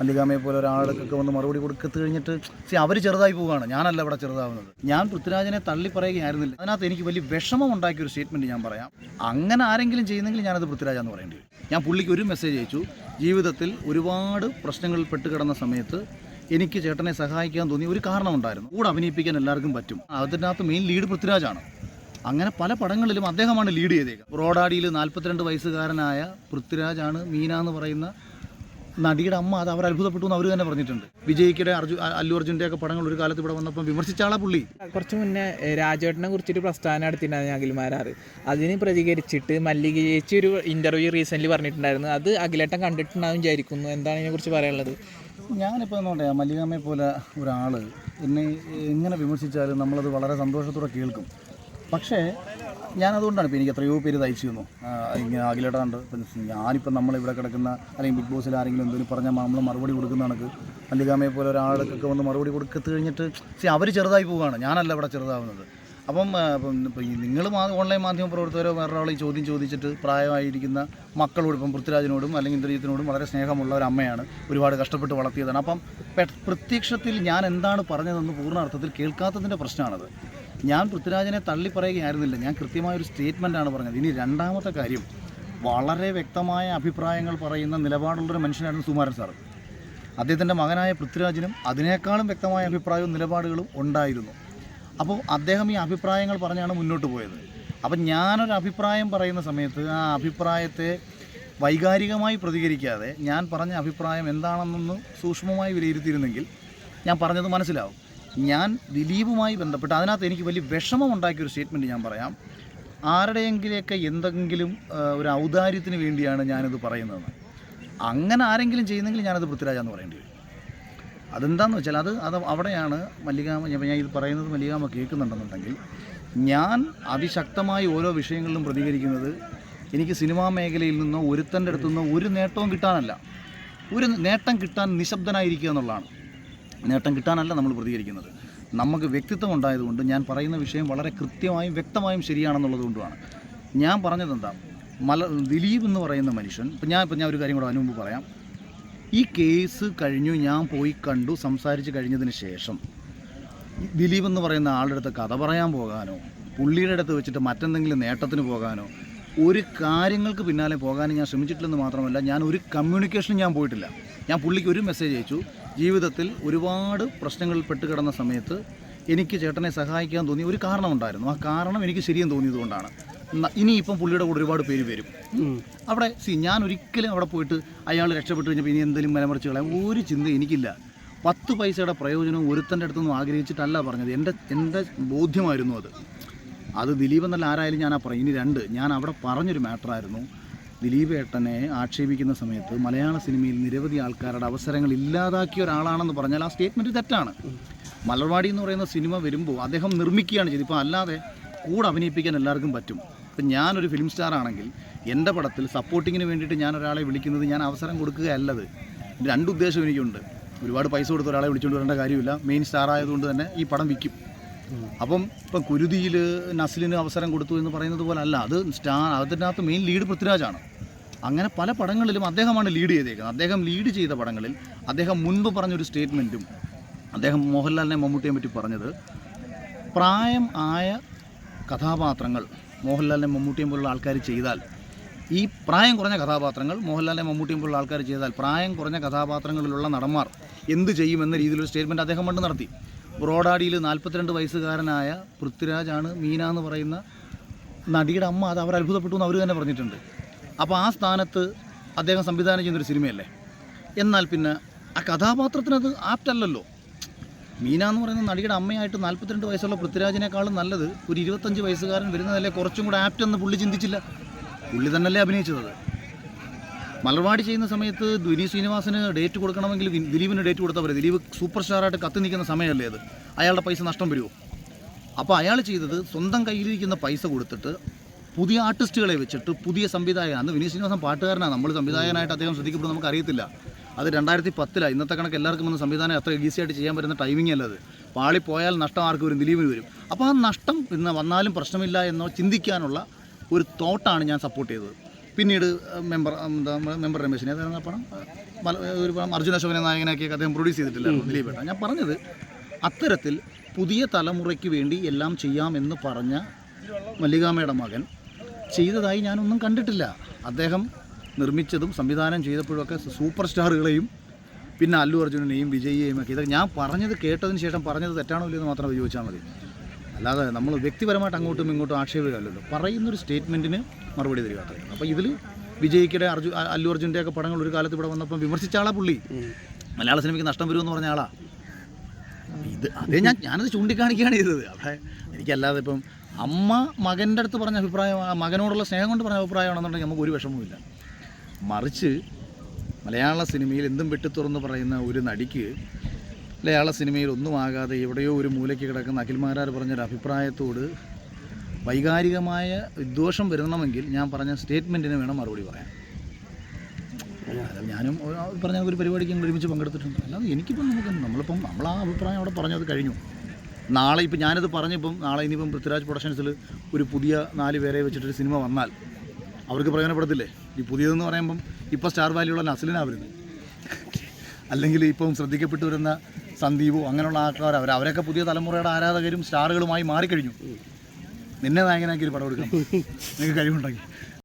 മല്ലികാമയെ പോലെ ഒരാൾക്കൊക്കെ വന്ന് മറുപടി കൊടുക്കത്ത് കഴിഞ്ഞിട്ട് സി അവർ ചെറുതായി പോവുകയാണ്. ഞാനല്ല ഇവിടെ ചെറുതാവുന്നത്. ഞാൻ പൃഥ്വിരാജിനെ തള്ളി പറയുകയായിരുന്നില്ല. അതിനകത്ത് എനിക്ക് വലിയ വിഷമം ഉണ്ടാക്കിയ ഒരു സ്റ്റേറ്റ്മെന്റ് ഞാൻ പറയാം. അങ്ങനെ ആരെങ്കിലും ചെയ്യുന്നെങ്കിൽ ഞാനത് പൃഥ്വിരാജാന്ന് പറയേണ്ടി വരും. ഞാൻ പുള്ളിക്ക് ഒരു മെസ്സേജ് അയച്ചു. ജീവിതത്തിൽ ഒരുപാട് പ്രശ്നങ്ങളിൽ പെട്ട് കിടന്ന സമയത്ത് എനിക്ക് ചേട്ടനെ സഹായിക്കാൻ തോന്നി ഒരു കാരണമുണ്ടായിരുന്നു. കൂടെ അഭിനയിപ്പിക്കാൻ എല്ലാവർക്കും പറ്റും. അതിനകത്ത് മെയിൻ ലീഡ് പൃഥ്വിരാജാണ്. അങ്ങനെ പല പടങ്ങളിലും അദ്ദേഹമാണ് ലീഡ് ചെയ്തേക്കുന്നത്. റോഡാടിയിൽ നാൽപ്പത്തിരണ്ട് വയസ്സുകാരനായ പൃഥ്വിരാജാണ് മീന എന്ന് പറയുന്ന നടിയുടെ അമ്മ അത് അവർ അത്ഭുതപ്പെട്ടു എന്ന് അവർ തന്നെ പറഞ്ഞിട്ടുണ്ട്. വിജയ്ക്കിടെ അർജു അല്ലു അർജുന്റെ ഒക്കെ പടങ്ങൾ ഒരു കാലത്ത് ഇവിടെ വന്നപ്പോൾ വിമർശിച്ച ആളാ പുള്ളി. കുറച്ച് മുന്നേ രാജേട്ടനെ കുറിച്ചൊരു പ്രസ്ഥാനം നടത്തിയിട്ടുണ്ടായിരുന്നു അഖിൽമാരാറ്. അതിന് പ്രതികരിച്ചിട്ട് മല്ലിക ചേച്ചി ഒരു ഇന്റർവ്യൂ റീസെന്റ് പറഞ്ഞിട്ടുണ്ടായിരുന്നു. അത് അഖിലേട്ടൻ കണ്ടിട്ടുണ്ടാവും വിചാരിക്കുന്നു. എന്താണ് ഇതിനെക്കുറിച്ച് പറയാനുള്ളത്? ഞാനിപ്പോൾ എന്താ പറയുക മല്ലികാമ്മയെ പോലെ ഒരാൾ എന്നെ എങ്ങനെ വിമർശിച്ചാലും നമ്മളത് വളരെ സന്തോഷത്തോടെ കേൾക്കും. പക്ഷേ ഞാനതുകൊണ്ടാണ് ഇപ്പോൾ എനിക്ക് എത്രയോ പേര് തയ്ച്ചു തന്നു. ഇങ്ങനെ അഖിലേട്ടാണ്ട് ഞാനിപ്പോൾ ഞാനിപ്പം നമ്മളിവിടെ കിടക്കുന്ന അല്ലെങ്കിൽ ബിഗ് ബോസിൽ ആരെങ്കിലും എന്തെങ്കിലും പറഞ്ഞാൽ നമ്മൾ മറുപടി കൊടുക്കുന്ന കണക്ക്. മല്ലികാമയെ പോലെ ഒരാൾക്കൊക്കെ വന്ന് മറുപടി കൊടുക്കത്ത് കഴിഞ്ഞിട്ട് സി അവർ ചെറുതായി പോവുകയാണ്. ഞാനല്ല ഇവിടെ ചെറുതാവുന്നത്. അപ്പം നിങ്ങൾ ഓൺലൈൻ മാധ്യമ പ്രവർത്തകരോ വേറൊരാളെ ചോദ്യം ചോദിച്ചിട്ട് പ്രായമായിരിക്കുന്ന മക്കളോട് ഇപ്പം പൃഥ്വിരാജിനോടും അല്ലെങ്കിൽ ഇന്ദ്രജിത്തിനോടും വളരെ സ്നേഹമുള്ള ഒരു അമ്മയാണ് ഒരുപാട് കഷ്ടപ്പെട്ട് വളർത്തിയതാണ്. അപ്പം പ്രത്യക്ഷത്തിൽ ഞാൻ എന്താണ് പറഞ്ഞതെന്ന് പൂർണ അർത്ഥത്തിൽ കേൾക്കാത്തതിന്റെ പ്രശ്നമാണത്. ഞാൻ പൃഥ്വിരാജിനെ തള്ളി പറയുകയായിരുന്നില്ല. ഞാൻ കൃത്യമായൊരു സ്റ്റേറ്റ്മെന്റാണ് പറഞ്ഞത്. ഇനി രണ്ടാമത്തെ കാര്യം വളരെ വ്യക്തമായ അഭിപ്രായങ്ങൾ പറയുന്ന നിലപാടുള്ളൊരു മനുഷ്യനായിരുന്നു സുമാരൻ സാർ അദ്ദേഹത്തിന്റെ മകനായ പൃഥ്വിരാജിനും അതിനേക്കാളും വ്യക്തമായ അഭിപ്രായവും നിലപാടുകളും ഉണ്ടായിരുന്നു. അപ്പോൾ അദ്ദേഹം ഈ അഭിപ്രായങ്ങൾ പറഞ്ഞാണ് മുന്നോട്ട് പോയത്. അപ്പം ഞാനൊരു അഭിപ്രായം പറയുന്ന സമയത്ത് ആ അഭിപ്രായത്തെ വൈകാരികമായി പ്രതികരിക്കാതെ ഞാൻ പറഞ്ഞ അഭിപ്രായം എന്താണെന്നൊന്ന് സൂക്ഷ്മമായി വിലയിരുത്തിയിരുന്നെങ്കിൽ ഞാൻ പറഞ്ഞത് മനസ്സിലാവും. ഞാൻ ദിലീപുമായി ബന്ധപ്പെട്ട് അതിനകത്ത് എനിക്ക് വലിയ വിഷമം ഉണ്ടാക്കിയൊരു സ്റ്റേറ്റ്മെന്റ് ഞാൻ പറയാം. ആരുടെയെങ്കിലൊക്കെ എന്തെങ്കിലും ഒരു ഔദാര്യത്തിന് വേണ്ടിയാണ് ഞാനിത് പറയുന്നത്. അങ്ങനെ ആരെങ്കിലും ചെയ്യുന്നെങ്കിൽ ഞാനത് പൃഥ്വിരാജാന്ന് പറയേണ്ടി വരും. അതെന്താന്ന് വെച്ചാൽ അത് അത് അവിടെയാണ് മല്ലികാമ ഞാൻ ഇത് പറയുന്നത് മല്ലികാമ കേൾക്കുന്നുണ്ടെന്നുണ്ടെങ്കിൽ ഞാൻ അതിശക്തമായി ഓരോ വിഷയങ്ങളിലും പ്രതികരിക്കുന്നത് എനിക്ക് സിനിമാ മേഖലയിൽ നിന്നോ ഒരുത്തന്റെ അടുത്തു നിന്നോ ഒരു നേട്ടവും കിട്ടാനല്ല. ഒരു നേട്ടം കിട്ടാൻ നിശബ്ദനായിരിക്കുക എന്നുള്ളതാണ്. നേട്ടം കിട്ടാനല്ല നമ്മൾ പ്രതികരിക്കുന്നത്. നമുക്ക് വ്യക്തിത്വം ഉണ്ടായതുകൊണ്ട് ഞാൻ പറയുന്ന വിഷയം വളരെ കൃത്യമായും വ്യക്തമായും ശരിയാണെന്നുള്ളത് കൊണ്ടുമാണ്. ഞാൻ പറഞ്ഞത് എന്താ മല ദിലീപ് എന്ന് പറയുന്ന മനുഷ്യൻ ഇപ്പം ഞാൻ ഇപ്പം ഞാൻ ഒരു കാര്യം കൂടെ അതിനു മുമ്പ് പറയാം. ഈ കേസ് കഴിഞ്ഞു ഞാൻ പോയി കണ്ടു സംസാരിച്ച് കഴിഞ്ഞതിന് ശേഷം ദിലീപ് എന്ന് പറയുന്ന ആളുടെ അടുത്ത് കഥ പറയാൻ പോകാനോ പുള്ളിയുടെ അടുത്ത് വെച്ചിട്ട് മറ്റെന്തെങ്കിലും നേട്ടത്തിന് പോകാനോ ഒരു കാര്യങ്ങൾക്ക് പിന്നാലെ പോകാനും ഞാൻ ശ്രമിച്ചിട്ടില്ലെന്ന് മാത്രമല്ല ഞാൻ ഒരു കമ്മ്യൂണിക്കേഷനും ഞാൻ പോയിട്ടില്ല. ഞാൻ പുള്ളിക്ക് ഒരു മെസ്സേജ് അയച്ചു. ജീവിതത്തിൽ ഒരുപാട് പ്രശ്നങ്ങളിൽ പെട്ട് കിടന്ന സമയത്ത് എനിക്ക് ചേട്ടനെ സഹായിക്കാൻ തോന്നിയ ഒരു കാരണമുണ്ടായിരുന്നു. ആ കാരണം എനിക്ക് ശരിയെന്ന് തോന്നിയതുകൊണ്ടാണ്. ഇനിയിപ്പം പുള്ളിയുടെ കൂടെ ഒരുപാട് പേര് വരും. അവിടെ സി ഞാൻ ഒരിക്കലും അവിടെ പോയിട്ട് അയാൾ രക്ഷപ്പെട്ട് കഴിഞ്ഞപ്പോൾ ഇനി എന്തെങ്കിലും മലമറിച്ച് കളയാം ഒരു ചിന്ത എനിക്കില്ല. പത്ത് പൈസയുടെ പ്രയോജനം ഒരുത്തന്റെ അടുത്തൊന്നും ആഗ്രഹിച്ചിട്ടല്ല പറഞ്ഞത്. എന്റെ എന്റെ ബോധ്യമായിരുന്നു അത്. അത് ദിലീപ് എന്നല്ല ആരായാലും ഞാൻ ആ പറയും. ഇനി രണ്ട് ഞാൻ അവിടെ പറഞ്ഞൊരു മാറ്ററായിരുന്നു. ദിലീപ് ഏട്ടനെ ആക്ഷേപിക്കുന്ന സമയത്ത് മലയാള സിനിമയിൽ നിരവധി ആൾക്കാരുടെ അവസരങ്ങൾ ഇല്ലാതാക്കിയ ഒരാളാണെന്ന് പറഞ്ഞാൽ ആ സ്റ്റേറ്റ്മെന്റ് തെറ്റാണ്. മലർവാടി എന്ന് പറയുന്ന സിനിമ വരുമ്പോൾ അദ്ദേഹം നിർമ്മിക്കുകയാണ് ചെയ്തത്. ഇപ്പോൾ അല്ലാതെ കൂടെ അഭിനയിപ്പിക്കാൻ എല്ലാവർക്കും പറ്റും. ഇപ്പം ഞാനൊരു ഫിലിം സ്റ്റാർ ആണെങ്കിൽ എന്റെ പടത്തിൽ സപ്പോർട്ടിങ്ങിന് വേണ്ടിയിട്ട് ഞാൻ ഒരാളെ വിളിക്കുന്നത് ഞാൻ അവസരം കൊടുക്കുകയല്ലത്. രണ്ട് ഉദ്ദേശം എനിക്കുണ്ട്. ഒരുപാട് പൈസ കൊടുത്ത് ഒരാളെ വിളിച്ചുകൊണ്ട് വരേണ്ട കാര്യമില്ല. മെയിൻ സ്റ്റാർ ആയതുകൊണ്ട് തന്നെ ഈ പടം വിൽക്കും. അപ്പം ഇപ്പം കുരുതിയിൽ നസ്ലിന് അവസരം കൊടുത്തു എന്ന് പറയുന്നത് പോലെ അല്ല. അത് സ്റ്റാർ അതിനകത്ത് മെയിൻ ലീഡ് പൃഥ്വിരാജാണ്. അങ്ങനെ പല പടങ്ങളിലും അദ്ദേഹമാണ് ലീഡ് ചെയ്തേക്കുന്നത്. അദ്ദേഹം ലീഡ് ചെയ്ത പടങ്ങളിൽ അദ്ദേഹം മുൻപ് പറഞ്ഞൊരു സ്റ്റേറ്റ്മെന്റും അദ്ദേഹം മോഹൻലാലിനെ മമ്മൂട്ടിയെ പറ്റി പറഞ്ഞത് പ്രായം ആയ കഥാപാത്രങ്ങൾ മോഹൻലാലിനെ മമ്മൂട്ടിയും പോലുള്ള ആൾക്കാർ ചെയ്താൽ ഈ പ്രായം കുറഞ്ഞ കഥാപാത്രങ്ങൾ മോഹൻലാലിനെ മമ്മൂട്ടിയും പോലുള്ള ആൾക്കാർ ചെയ്താൽ പ്രായം കുറഞ്ഞ കഥാപാത്രങ്ങളിലുള്ള നടന്മാർ എന്ത് ചെയ്യുമെന്ന രീതിയിലൊരു സ്റ്റേറ്റ്മെന്റ് അദ്ദേഹം പണ്ട് നടത്തി. ബ്രോഡാഡിയിൽ നാൽപ്പത്തിരണ്ട് വയസ്സുകാരനായ പൃഥ്വിരാജാണ് മീന എന്ന് പറയുന്ന നടിയുടെ അമ്മ. അത് അവർ അത്ഭുതപ്പെട്ടു എന്ന് അവർ തന്നെ പറഞ്ഞിട്ടുണ്ട്. അപ്പോൾ ആ സ്ഥാനത്ത് അദ്ദേഹം സംവിധാനം ചെയ്യുന്നൊരു സിനിമയല്ലേ? എന്നാൽ പിന്നെ ആ കഥാപാത്രത്തിനത് ആപ്റ്റല്ലല്ലോ. മീന എന്ന് പറയുന്ന നടിയുടെ അമ്മയായിട്ട് നാൽപ്പത്തിരണ്ട് വയസ്സുള്ള പൃഥ്വിരാജിനേക്കാളും നല്ലത് ഒരു ഇരുപത്തഞ്ച് വയസ്സുകാരൻ വരുന്നതല്ലേ കുറച്ചും കൂടെ ആപ്റ്റ് എന്ന് പുള്ളി ചിന്തിച്ചില്ല. പുള്ളി തന്നെയല്ലേ അഭിനയിച്ചത് മലർവാടി ചെയ്യുന്ന സമയത്ത് ദുനി ശ്രീനിവാസന് ഡേറ്റ് കൊടുക്കണമെങ്കിൽ ദിലീപിന് ഡേറ്റ് കൊടുത്താൽ പോരെ. ദിലീപ് സൂപ്പർ സ്റ്റാറായിട്ട് കത്തി നിൽക്കുന്ന സമയമല്ലേ അത്? അയാളുടെ പൈസ നഷ്ടം വരുമോ അപ്പോൾ അയാൾ ചെയ്തത് സ്വന്തം കയ്യിലിരിക്കുന്ന പൈസ കൊടുത്തിട്ട് പുതിയ ആർട്ടിസ്റ്റുകളെ വെച്ചിട്ട് പുതിയ സംവിധായകൻ അന്ന് വിനീത് ശ്രീനിവാസൻ പാട്ടുകാരനാണ് നമ്മൾ സംവിധായകനായിട്ട് അദ്ദേഹം ശ്രദ്ധിക്കപ്പെടും നമുക്ക് അറിയത്തില്ല അത് രണ്ടായിരത്തി പത്തിലാണ് ഇന്നത്തെ കണക്ക് എല്ലാവർക്കും ഒന്ന് സംവിധാനം അത്ര ഈസി ആയിട്ട് ചെയ്യാൻ പറ്റുന്ന ടൈമിംഗ് അല്ലത് പാളി പോയാൽ നഷ്ടം ആർക്ക് വരും ദിലീപിന് വരും. അപ്പോൾ ആ നഷ്ടം ഇന്ന് വന്നാലും പ്രശ്നമില്ല എന്നോ ചിന്തിക്കാനുള്ള ഒരു തോട്ടാണ് ഞാൻ സപ്പോർട്ട് ചെയ്തത്. പിന്നീട് മെമ്പർ എന്താ മെമ്പർ രമേശിനെ അതായത് പണം ഒരു പണം അർജുന അശോകനെ നായകനാക്കിയൊക്കെ അദ്ദേഹം പ്രൊഡ്യൂസ് ചെയ്തിട്ടില്ലായിരുന്നു ദിലീപ് ഏട്ടൻ ഞാൻ പറഞ്ഞത് അത്തരത്തിൽ പുതിയ തലമുറയ്ക്ക് വേണ്ടി എല്ലാം ചെയ്യാമെന്ന് പറഞ്ഞ മല്ലികാമ്മയുടെ മകൻ ചെയ്തതായി ഞാനൊന്നും കണ്ടിട്ടില്ല. അദ്ദേഹം നിർമ്മിച്ചതും സംവിധാനം ചെയ്തപ്പോഴൊക്കെ സൂപ്പർ സ്റ്റാറുകളെയും പിന്നെ അല്ലു അർജുനനെയും വിജയിയെയും ഒക്കെ ഇതൊക്കെ ഞാൻ പറഞ്ഞത് കേട്ടതിന് ശേഷം പറഞ്ഞത് തെറ്റാണോ ഇല്ലെന്ന് മാത്രം ചോദിച്ചാൽ മതി. അല്ലാതെ നമ്മൾ വ്യക്തിപരമായിട്ട് അങ്ങോട്ടും ഇങ്ങോട്ടും ആക്ഷേപിക്കാമല്ലോ പറയുന്നൊരു സ്റ്റേറ്റ്മെന്റിന് മറുപടി തരിക അത്രയും അപ്പോൾ ഇതിൽ വിജയിക്കടെ അർജു അല്ലു അർജുന്റെ ഒക്കെ പടങ്ങൾ ഒരു കാലത്ത് ഇവിടെ വന്നപ്പോൾ വിമർശിച്ച ആളാ പുള്ളി. മലയാള സിനിമയ്ക്ക് നഷ്ടം വരുമെന്ന് പറഞ്ഞ ആളാ. ഇത് അതേ ഞാൻ ഞാനത് ചൂണ്ടിക്കാണിക്കുകയാണ് ചെയ്തത്. അവിടെ എനിക്കല്ലാതെ ഇപ്പം അമ്മ മകന്റെ അടുത്ത് പറഞ്ഞ അഭിപ്രായം മകനോടുള്ള സ്നേഹം കൊണ്ട് പറഞ്ഞ അഭിപ്രായമാണെന്നുണ്ടെങ്കിൽ നമുക്ക് ഒരു വിഷമവുമില്ല. മറിച്ച് മലയാള സിനിമയിൽ എന്തും വെട്ടിത്തുറന്ന് പറയുന്ന ഒരു നടിക്ക് മലയാള സിനിമയിൽ ഒന്നും ആകാതെ എവിടെയോ ഒരു മൂലയ്ക്ക് കിടക്കുന്ന അഖിൽമാരാർ പറഞ്ഞൊരു അഭിപ്രായത്തോട് വൈകാരികമായ വിദ്വേഷം വരണമെങ്കിൽ ഞാൻ പറഞ്ഞ സ്റ്റേറ്റ്മെന്റിന് വേണം മറുപടി പറയാൻ. ഞാനും പറഞ്ഞ ഒരു പരിപാടിക്ക് ഞങ്ങൾ ഒരുമിച്ച് പങ്കെടുത്തിട്ടുണ്ട്. അല്ലാതെ എനിക്കിപ്പം നമുക്ക് നമ്മളിപ്പം നമ്മൾ ആ അഭിപ്രായം അവിടെ പറഞ്ഞത് കഴിഞ്ഞു. നാളെ ഇപ്പം ഞാനത് പറഞ്ഞിപ്പം നാളെ ഇനിയിപ്പം പൃഥ്വിരാജ് പ്രൊഡക്ഷൻസിൽ ഒരു പുതിയ നാല് പേരെ വെച്ചിട്ടൊരു സിനിമ വന്നാൽ അവർക്ക് പ്രയോജനപ്പെടത്തില്ലേ? ഈ പുതിയതെന്ന് പറയുമ്പം ഇപ്പോൾ സ്റ്റാർ വാല്യുള്ള നസലിനാണ് വരുന്നത്. അല്ലെങ്കിൽ ഇപ്പം ശ്രദ്ധിക്കപ്പെട്ടു വരുന്ന സന്ദീപോ അങ്ങനെയുള്ള ആൾക്കാർ അവർ അവരൊക്കെ പുതിയ തലമുറയുടെ ആരാധകരും സ്റ്റാറുകളുമായി മാറിക്കഴിഞ്ഞു. നിന്നെ നായകനാക്കി ഒരു പടം എടുക്കാം. നിങ്ങൾക്ക് കഴിവുണ്ടെങ്കിൽ.